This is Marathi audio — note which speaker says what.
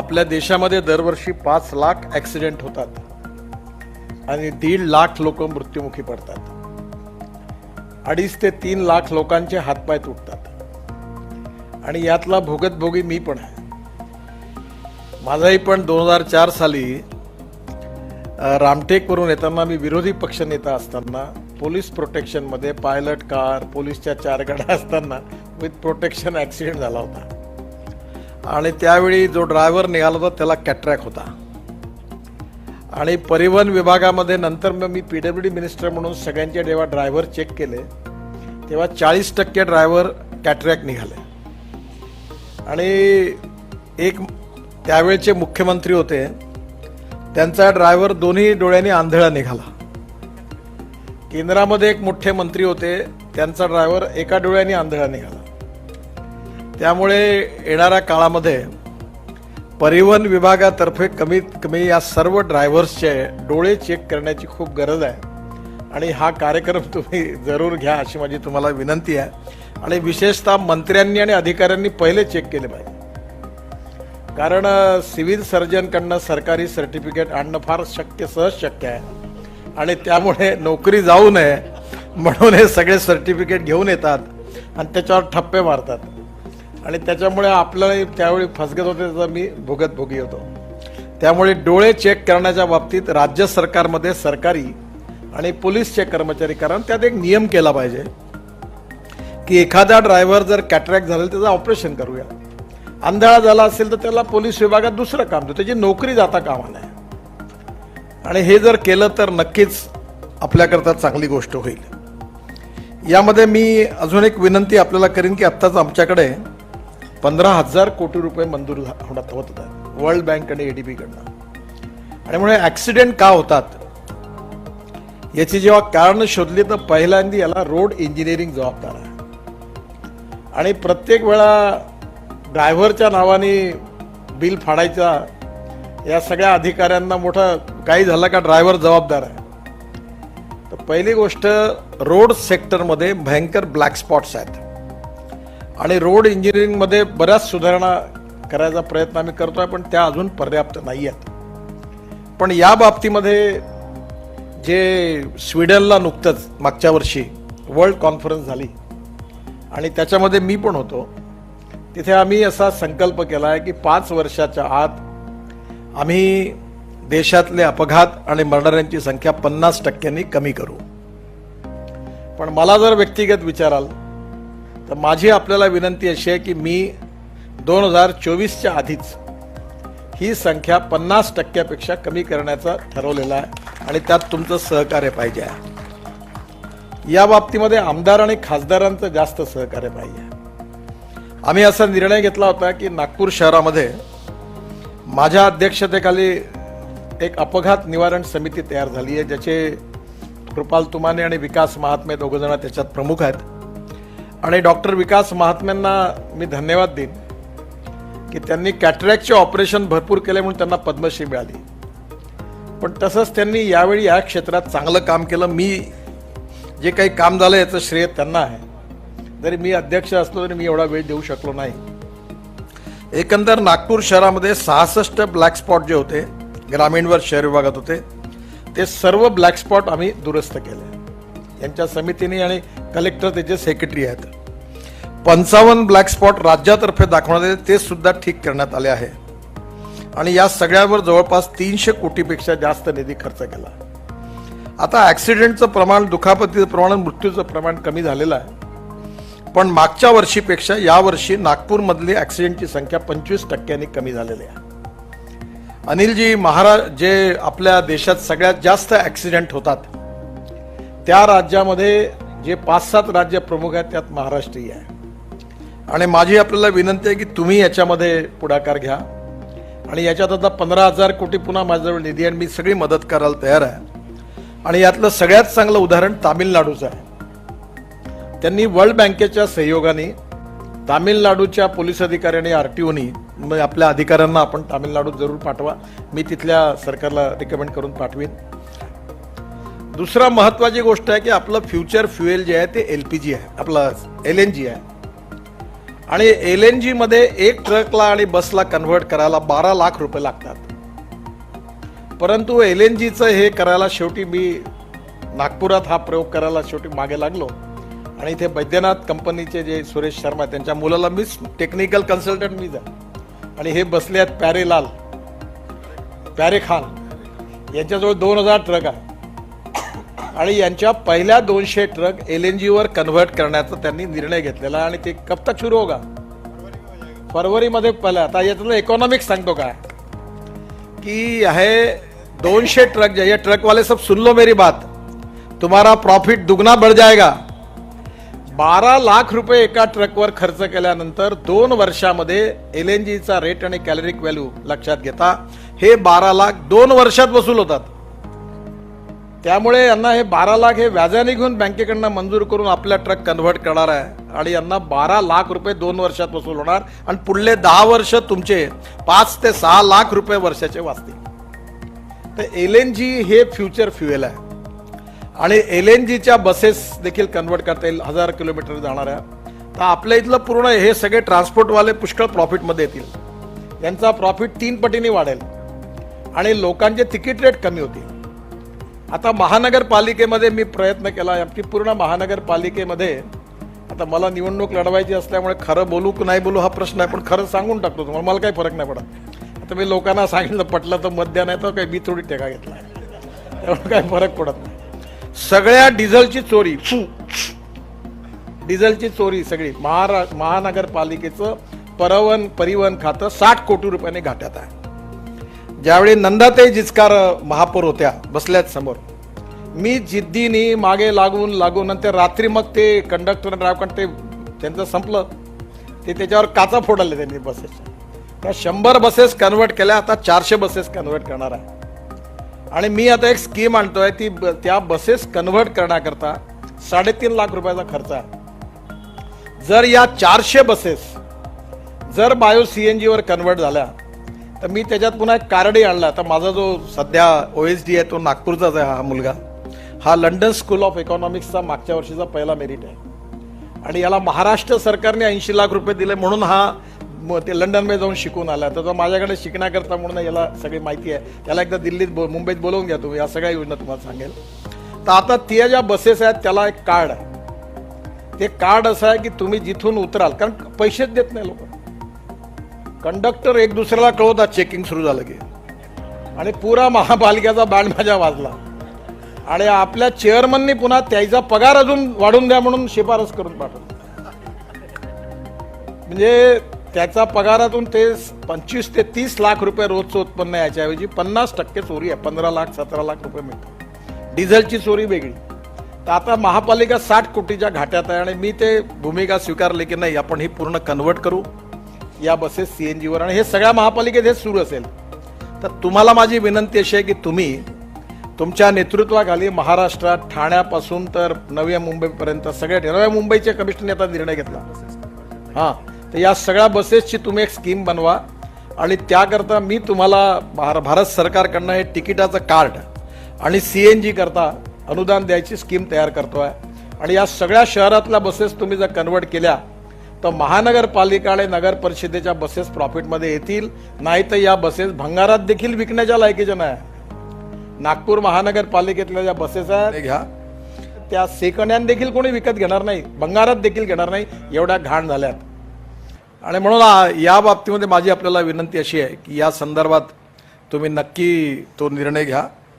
Speaker 1: आपल्या देशामध्ये दरवर्षी पाच लाख ॲक्सिडेंट होतात. आणि दीड लाख लोक मृत्युमुखी पडतात. अडीच ते तीन लाख लोकांचे हातपाय तुटतात. आणि यातला भोगतभोगी मी पण आहे. माझाही पण दोन हजार चार साली रामटेकवरून येताना मी विरोधी पक्षनेता असताना पोलीस प्रोटेक्शनमध्ये पायलट कार पोलीसच्या चार गाड्या असताना विथ प्रोटेक्शन ॲक्सिडेंट झाला होता. आणि त्यावेळी जो ड्रायव्हर निघाला होता त्याला कॅट्रॅक होता. आणि परिवहन विभागामध्ये नंतर मग मी पी डब्ल्यू डी मिनिस्टर म्हणून सगळ्यांचे जेव्हा ड्रायव्हर चेक केले तेव्हा चाळीस टक्के ड्रायव्हर कॅट्रॅक निघाले. आणि एक त्यावेळचे मुख्यमंत्री होते त्यांचा ड्रायव्हर दोन्ही डोळ्यांनी आंधळा निघाला. केंद्रामध्ये एक मोठे मंत्री होते त्यांचा ड्रायव्हर एका डोळ्याने आंधळा निघाला. त्यामुळे येणाऱ्या काळामध्ये परिवहन विभागातर्फे कमीत कमी या सर्व ड्रायव्हर्सचे डोळे चेक करण्याची खूप गरज आहे. आणि हा कार्यक्रम तुम्ही जरूर घ्या अशी माझी तुम्हाला विनंती आहे. आणि विशेषतः मंत्र्यांनी आणि अधिकाऱ्यांनी पहिले चेक केले पाहिजे. कारण सिव्हिल सर्जनकडनं सरकारी सर्टिफिकेट आणणं फार शक्य सहज शक्य आहे. आणि त्यामुळे नोकरी जाऊ नये म्हणून हे सगळे सर्टिफिकेट घेऊन येतात आणि त्याच्यावर ठप्पे मारतात. आणि त्याच्यामुळे आपलं त्यावेळी फसगत होते त्याचा मी भोगत भोगी होतो. त्यामुळे डोळे चेक करण्याच्या बाबतीत राज्य सरकारमध्ये सरकारी आणि पोलीसचे कर्मचारी कारण त्यात एक नियम केला पाहिजे की एखादा ड्रायव्हर जर कॅटरॅक्ट झाला त्याचं ऑपरेशन करूया. आंधळा झाला असेल तर त्याला पोलीस विभागात दुसरं काम देऊ त्याची नोकरी जाता कामा नये आणि हे जर केलं तर नक्कीच आपल्याकरता चांगली गोष्ट होईल. यामध्ये मी अजून एक विनंती आपल्याला करीन की आत्ताच आमच्याकडे पंधरा हजार कोटी रुपये मंजूर झा- होण्यात होत होतात वर्ल्ड बँक आणि एडीबीकडनं आणि म्हणून ॲक्सिडेंट का होतात? याची जेव्हा कारण शोधली तर पहिल्यांदा याला रोड इंजिनिअरिंग जबाबदार आहे. आणि प्रत्येक वेळा ड्रायव्हरच्या नावाने बिल फाडायचा या सगळ्या अधिकाऱ्यांना मोठं काही झालं का ड्रायव्हर जबाबदार आहे. तर पहिली गोष्ट रोड सेक्टरमध्ये भयंकर ब्लॅक स्पॉट्स आहेत. आणि रोड इंजिनिअरिंगमध्ये बऱ्याच सुधारणा करायचा प्रयत्न आम्ही करतोय पण त्या अजून पर्याप्त नाही आहेत पण या बाबतीमध्ये जे स्वीडनला नुकतंच मागच्या वर्षी वर्ल्ड कॉन्फरन्स झाली आणि त्याच्यामध्ये मी पण होतो तिथे आम्ही असा संकल्प केला आहे की पाच वर्षाच्या आत आम्ही देशातले अपघात आणि मरणाऱ्यांची संख्या पन्नास टक्क्यांनी कमी करू. पण मला जर व्यक्तिगत विचाराल तर माझी आपल्याला विनंती अशी आहे की मी दोन हजार चोवीसच्या आधीच ही संख्या पन्नास टक्क्यापेक्षा कमी करण्याचा ठरवलेला आहे आणि त्यात तुमचं सहकार्य पाहिजे आहे. या बाबतीमध्ये आमदार आणि खासदारांचं जास्त सहकार्य पाहिजे. आम्ही असा निर्णय घेतला होता की नागपूर शहरामध्ये माझ्या अध्यक्षतेखाली एक अपघात निवारण समिती तयार झाली आहे ज्याचे कृपाल तुमाने आणि विकास महात्मे दोघंजण त्याच्यात प्रमुख आहेत. आणि डॉक्टर विकास महात्म्यांना मी धन्यवाद देईन की त्यांनी कॅटरॅक्टचे ऑपरेशन भरपूर केले म्हणून त्यांना पद्मश्री मिळाली. पण तसंच त्यांनी यावेळी या क्षेत्रात चांगलं काम केलं. मी जे काही काम झालं याचं श्रेय त्यांना आहे. जरी मी अध्यक्ष असलो तरी मी एवढा वेळ देऊ शकलो नाही. एकंदर नागपूर शहरामध्ये सहासष्ट ब्लॅक स्पॉट जे होते ग्रामीणवर शहर विभागात होते ते सर्व ब्लॅक स्पॉट आम्ही दुरुस्त केले. यांच्या समितीने आणि कलेक्टर त्याचे सेक्रेटरी आहेत. पंचावन्न ब्लॅक स्पॉट राज्यातर्फे दाखवण्यात आले ते सुद्धा ठीक करण्यात आले आहे. आणि या सगळ्यावर जवळपास तीनशे कोटीपेक्षा जास्त निधी खर्च केला. आता ॲक्सिडेंटचं प्रमाण दुखापतीचं प्रमाण मृत्यूचं प्रमाण कमी झालेलं आहे. पण मागच्या वर्षीपेक्षा यावर्षी नागपूरमधली ॲक्सिडेंटची संख्या पंचवीस टक्क्यांनी कमी झालेली आहे. अनिलजी महाराज जे आपल्या देशात सगळ्यात जास्त ॲक्सिडेंट होतात त्या राज्यामध्ये जे पाच सात राज्य प्रमुख आहेत त्यात महाराष्ट्रही आहे. आणि माझी आपल्याला विनंती आहे की तुम्ही याच्यामध्ये पुढाकार घ्या. आणि याच्यात आता पंधरा हजार कोटी पुन्हा माझ्याजवळ निधी आणि मी सगळी मदत करायला तयार आहे. आणि यातलं सगळ्यात चांगलं उदाहरण तामिळनाडूचं आहे. त्यांनी वर्ल्ड बँकेच्या सहयोगाने तामिळनाडूच्या पोलीस अधिकाऱ्यांनी आर टी ओनी मग आपल्या अधिकाऱ्यांना आपण तामिळनाडूत जरूर पाठवा. मी तिथल्या सरकारला रिकमेंड करून पाठवीन. दुसरा महत्वाची गोष्ट आहे की आपलं फ्युचर फ्युएल जे आहे ते एल पी जी आहे. आपलं एल एन जी आहे. आणि एल एन जीमध्ये एक ट्रकला आणि बसला कन्व्हर्ट करायला बारा लाख रुपये लागतात. परंतु एल एन जीचं हे करायला शेवटी मी नागपुरात हा प्रयोग करायला शेवटी मागे लागलो. आणि इथे बैद्यनाथ कंपनीचे जे सुरेश शर्मा त्यांच्या मुलाला मीच टेक्निकल कन्सल्टंट मीच आहे आणि हे बसले आहेत प्यारेलाल प्यारे खान यांच्याजवळ दोन हजार ट्रक आहे आणि यांच्या पहिल्या दोनशे ट्रक एल एन जीवर कन्व्हर्ट करण्याचा त्यांनी निर्णय घेतलेला आणि ते कब तक सुरू होगा? फरवरीमध्ये पहिला. आता यातलं इकॉनॉमिक्स सांगतो काय कि आहे दोनशे ट्रक जे ये ट्रक वाले सब सुन लो मेरी बात. तुम्हारा प्रॉफिट दुगना बढ़ जाएगा. बारा लाख रुपये एका ट्रकवर खर्च केल्यानंतर दोन वर्षामध्ये एल एन जीचा रेट आणि कॅलरिक व्हॅल्यू लक्षात घेता. हे बारा लाख दोन वर्षात वसूल होतात. त्यामुळे यांना हे बारा लाख हे व्याजाने घेऊन बँकेकडनं मंजूर करून आपल्या ट्रक कन्व्हर्ट करणार आहे. आणि यांना बारा लाख रुपये दोन वर्षात वसूल होणार. आणि पुढले दहा वर्ष तुमचे पाच ते सहा लाख रुपये वर्षाचे वाचतील. तर एल एन जी हे फ्युचर फ्युएल आहे. आणि एल एन जीच्या बसेस देखील कन्वर्ट करता येईल. हजार किलोमीटर जाणाऱ्या तर आपल्या इथलं पूर्ण हे सगळे ट्रान्सपोर्टवाले पुष्कळ प्रॉफिटमध्ये येतील. यांचा प्रॉफिट तीन पटीने वाढेल. आणि लोकांचे तिकीट रेट कमी होतील. आता महानगरपालिकेमध्ये मी प्रयत्न केला आमची पूर्ण महानगरपालिकेमध्ये. आता मला निवडणूक लढवायची असल्यामुळे खरं बोलू की नाही बोलू हा प्रश्न आहे पण खरं सांगून टाकतो तुम्हाला. मला काही फरक नाही पडत. आता मी लोकांना सांगितलं पटलं तर मत नाही तर काही मी थोडी टेका घेतला. त्यामुळे काही फरक पडत नाही. सगळ्या डिझेलची चोरी डिझेलची चोरी सगळी महारा महानगरपालिकेचं परवन परिवहन खातं साठ कोटी रुपयाने घाट्यात आहे. ज्यावेळी नंदाताई जिचकार महापौर होत्या बसल्यात समोर. मी जिद्दीनी मागे लागून लागून नंतर रात्री मग ते कंडक्टर ड्रायव्हर ते त्यांचं संपलं. ते त्याच्यावर काचा फोडले त्यांनी बसेसच्या त्या शंभर बसेस कन्वर्ट केल्या आता चारशे बसेस कन्वर्ट करणार आहे. आणि मी आता एक स्कीम आणतोय ती ब- त्या बसेस कन्वर्ट करण्याकरता साडेतीन लाख रुपयाचा खर्च आहे. जर या चारशे बसेस जर बायो सी एन जीवर कन्वर्ट झाल्या तर मी त्याच्यात पुन्हा एक कार्डही आणला. तर माझा जो सध्या ओ एस डी आहे तो नागपूरचाच आहे हा मुलगा. हा लंडन स्कूल ऑफ इकॉनॉमिक्सचा मागच्या वर्षीचा पहिला मेरिट आहे. आणि याला महाराष्ट्र सरकारने ऐंशी लाख रुपये दिले म्हणून हा ते लंडनमध्ये जाऊन शिकून आला. तर माझ्याकडे शिकण्याकरता म्हणून याला सगळी माहिती आहे. त्याला एकदा दिल्लीत बो- मुंबईत बोलवून घ्या तुम्ही. या सगळ्या योजना तुम्हाला सांगेल. तर आता त्या ज्या बसेस आहेत त्याला एक कार्ड आहे. ते कार्ड असं आहे की तुम्ही जिथून उतराल. कारण पैसेच देत नाही लोक. कंडक्टर एक दुसऱ्याला कळवतात चेकिंग सुरू झालं की. आणि पुरा महापालिकेचा बँड माझ्या वाजला. आणि आपल्या चेअरमननी पुन्हा त्याचा पगार अजून वाढून द्या म्हणून शिफारस करून पाठवली. म्हणजे त्याचा पगारातून ते पंचवीस ते तीस लाख रुपये रोजचं उत्पन्न याच्याऐवजी पन्नास टक्के चोरी आहे. पंधरा लाख सतरा लाख रुपये मिळते डिझेलची चोरी वेगळी. तर आता महापालिका साठ कोटीच्या घाट्यात आहे आणि मी ते भूमिका स्वीकारली की नाही आपण ही पूर्ण कन्वर्ट करू. या बसेस सी एन जीवर आणि हे सगळ्या महापालिकेत हे सुरू असेल. तर तुम्हाला माझी विनंती अशी आहे की तुम्ही तुमच्या नेतृत्वाखाली महाराष्ट्रात ठाण्यापासून तर नव्या मुंबईपर्यंत सगळ्या नव्या मुंबईच्या कमिशनने आता निर्णय घेतला. हां तर या सगळ्या बसेसची तुम्ही एक स्कीम बनवा आणि त्याकरता मी तुम्हाला भार भारत सरकारकडनं हे तिकिटाचं कार्ड आणि सी एन जी करता अनुदान द्यायची स्कीम तयार करतो आहे आणि या सगळ्या शहरातल्या बसेस तुम्ही जर कन्वर्ट केल्या तर महानगरपालिका आणि नगर परिषदेच्या बसेस प्रॉफिटमध्ये येतील. नाही तर या बसेस भंगारात देखील विकण्याच्या लायकीच्या नाही. नागपूर महानगरपालिकेतल्या ज्या बसेस आहेत घ्या. त्या सेकंड हँड देखील कोणी विकत घेणार नाही भंगारात देखील घेणार नाही एवढ्या घाण झाल्यात. आणि म्हणून या बाबतीमध्ये माझी आपल्याला विनंती अशी आहे की या संदर्भात तुम्ही नक्की तो निर्णय घ्या.